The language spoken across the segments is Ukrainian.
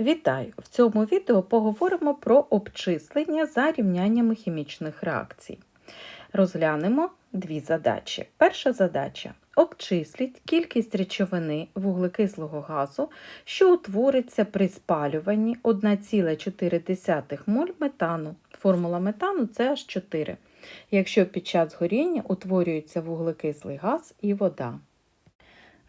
Вітаю! В цьому відео поговоримо про обчислення за рівняннями хімічних реакцій. Розглянемо дві задачі. Перша задача обчисліть кількість речовини вуглекислого газу, що утвориться при спалюванні 1,4 моль метану. Формула метану це аж 4, якщо під час горіння утворюється вуглекислий газ і вода.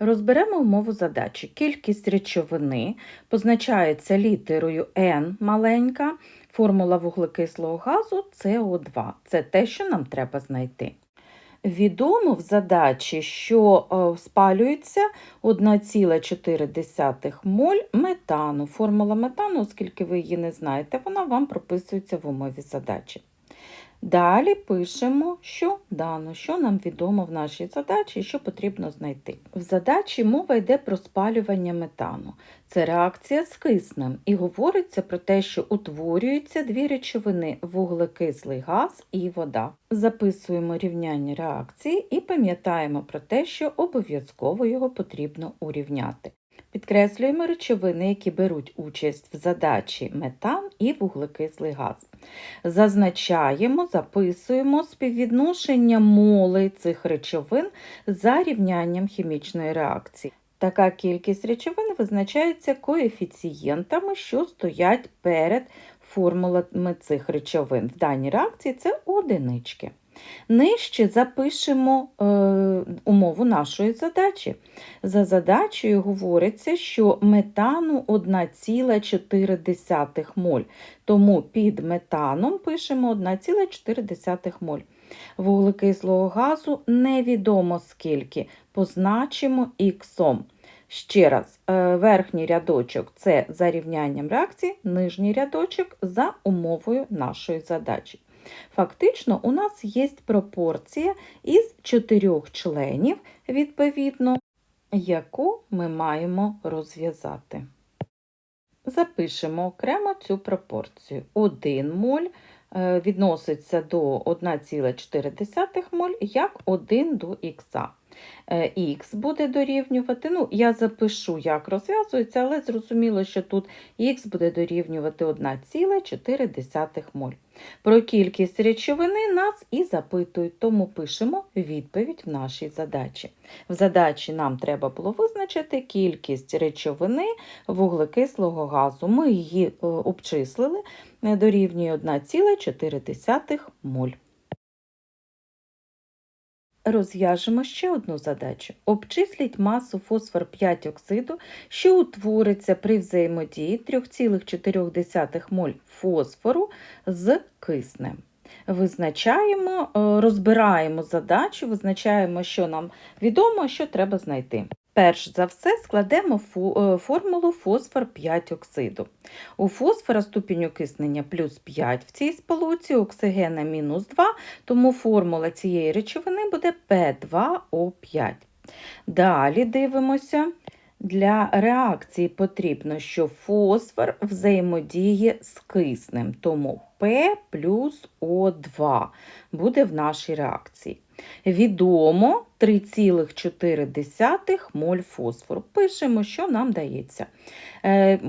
Розберемо умову задачі. Кількість речовини позначається літерою N маленька, формула вуглекислого газу СО2. Це те, що нам треба знайти. Відомо в задачі, що е, спалюється 1,4 моль метану. Формула метану, оскільки ви її не знаєте, вона вам прописується в умові задачі. Далі пишемо, що дано, що нам відомо в нашій задачі і що потрібно знайти. В задачі мова йде про спалювання метану. Це реакція з киснем і говориться про те, що утворюються дві речовини вуглекислий газ і вода. Записуємо рівняння реакції і пам'ятаємо про те, що обов'язково його потрібно урівняти. Підкреслюємо речовини, які беруть участь в задачі метан і вуглекислий газ. Зазначаємо, записуємо співвідношення моли цих речовин за рівнянням хімічної реакції. Така кількість речовин визначається коефіцієнтами, що стоять перед формулами цих речовин. В даній реакції це одинички. Нижче запишемо е, умову нашої задачі. За задачею говориться, що метану 1,4 моль. Тому під метаном пишемо 1,4 моль. Вуглекислого газу невідомо скільки, позначимо х. Ще раз, е, верхній рядочок це за рівнянням реакції, нижній рядочок за умовою нашої задачі. Фактично, у нас є пропорція із чотирьох членів, відповідно, яку ми маємо розв'язати. Запишемо окремо цю пропорцію. 1 моль е, відноситься до 1,4 моль як 1 до х. Х буде дорівнювати, ну, я запишу, як розв'язується, але зрозуміло, що тут х буде дорівнювати 1,4 моль. Про кількість речовини нас і запитують, тому пишемо відповідь в нашій задачі. В задачі нам треба було визначити кількість речовини вуглекислого газу. Ми її е, обчислили, дорівнює 1,4 моль. Розв'яжемо ще одну задачу. Обчисліть масу фосфор 5 оксиду, що утвориться при взаємодії 3,4 моль фосфору з киснем. Визначаємо, е, розбираємо задачу, визначаємо, що нам відомо, що треба знайти. Перш за все складемо е, формулу фосфор 5 оксиду. У фосфора ступінь окиснення плюс 5 в цій сполуці, оксигена мінус 2, тому формула цієї речовини буде P2O5. Далі дивимося. Для реакції потрібно, що фосфор взаємодіє з киснем, тому P плюс О2 буде в нашій реакції. Відомо 3,4 моль фосфору. Пишемо, що нам дається. Е,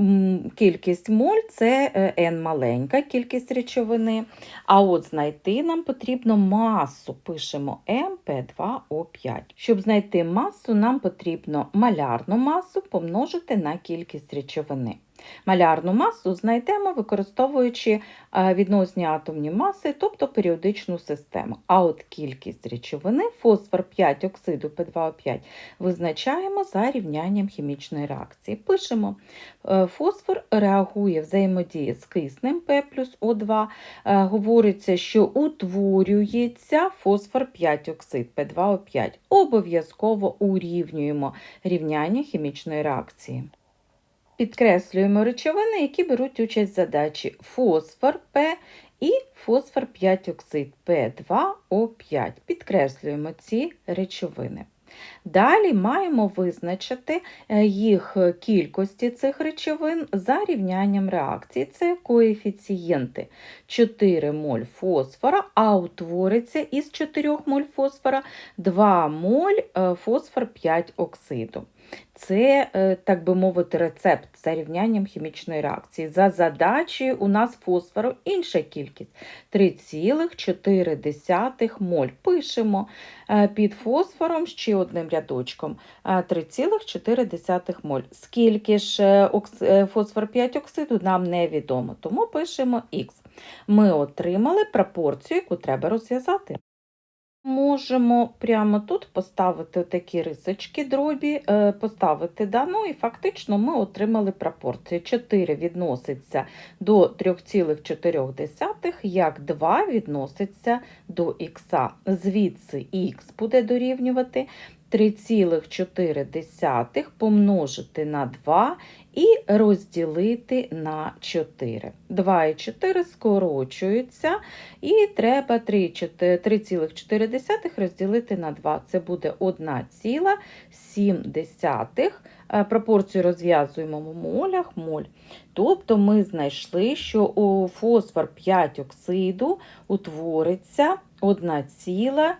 кількість моль це N е, маленька кількість речовини. А от знайти нам потрібно масу. Пишемо МП2О5. Щоб знайти масу, нам потрібно малярну масу помножити на кількість речовини. Малярну масу знайдемо, використовуючи е, відносні атомні маси, тобто періодичну систему. А от кількість речовини фосфор 5 оксиду П2O5 визначаємо за рівнянням хімічної реакції. Пишемо: е, фосфор реагує взаємодії з киснем П плюс О2. Е, говориться, що утворюється фосфор 5 оксид П2O5. Обов'язково урівнюємо рівняння хімічної реакції. Підкреслюємо речовини, які беруть участь в задачі фосфор П і фосфор 5 оксид П2О5. Підкреслюємо ці речовини. Далі маємо визначити е, їх кількості цих речовин за рівнянням реакції. Це коефіцієнти 4 моль фосфора, а утвориться із 4 моль фосфора 2 моль е, фосфор 5 оксиду. Це, е, так би мовити, рецепт за рівнянням хімічної реакції. За задачею у нас фосфору інша кількість 3,4 моль. Пишемо е, під фосфором ще одним рядочком е, 3,4 моль. Скільки ж е, е, фосфор 5 оксиду нам невідомо, тому пишемо Х. Ми отримали пропорцію, яку треба розв'язати. Можемо прямо тут поставити такі рисочки дробі, е, поставити да, ну і фактично ми отримали пропорцію. 4 відноситься до 3,4, як 2 відноситься до х. Звідси х буде дорівнювати 3,4 помножити на 2 і розділити на 4. 2 і 4 скорочуються, і треба 3,4 розділити на 2. Це буде 1,7. Е, Пропорцію розв'язуємо в молях, моль. Тобто ми знайшли, що у фосфор 5 оксиду утвориться 1,7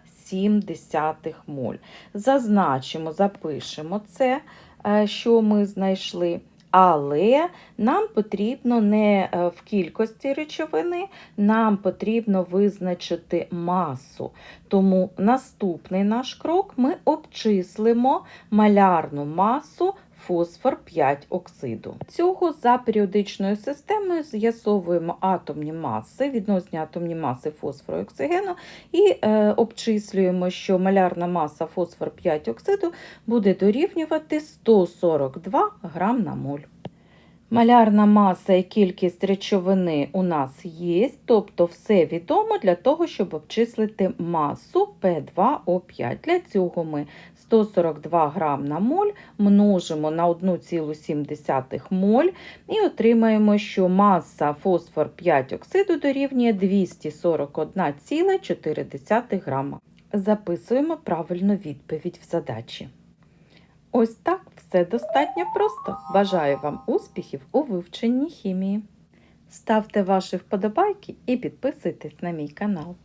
моль. Зазначимо, запишемо це, е, що ми знайшли. Але нам потрібно не е, в кількості речовини, нам потрібно визначити масу. Тому наступний наш крок ми обчислимо малярну масу фосфор 5 оксиду. Цього за періодичною системою з'ясовуємо атомні маси, відносні атомні маси фосфору і оксигену, і е, обчислюємо, що малярна маса фосфор 5 оксиду буде дорівнювати 142 грам на моль. Малярна маса і кількість речовини у нас є, тобто все відомо для того, щоб обчислити масу P2O5. Для цього ми 142 грам на моль множимо на 1,7 моль і отримаємо, що маса фосфор 5 оксиду дорівнює 241,4 грама. Записуємо правильну відповідь в задачі. Ось так все достатньо просто. Бажаю вам успіхів у вивченні хімії. Ставте ваші вподобайки і підписуйтесь на мій канал.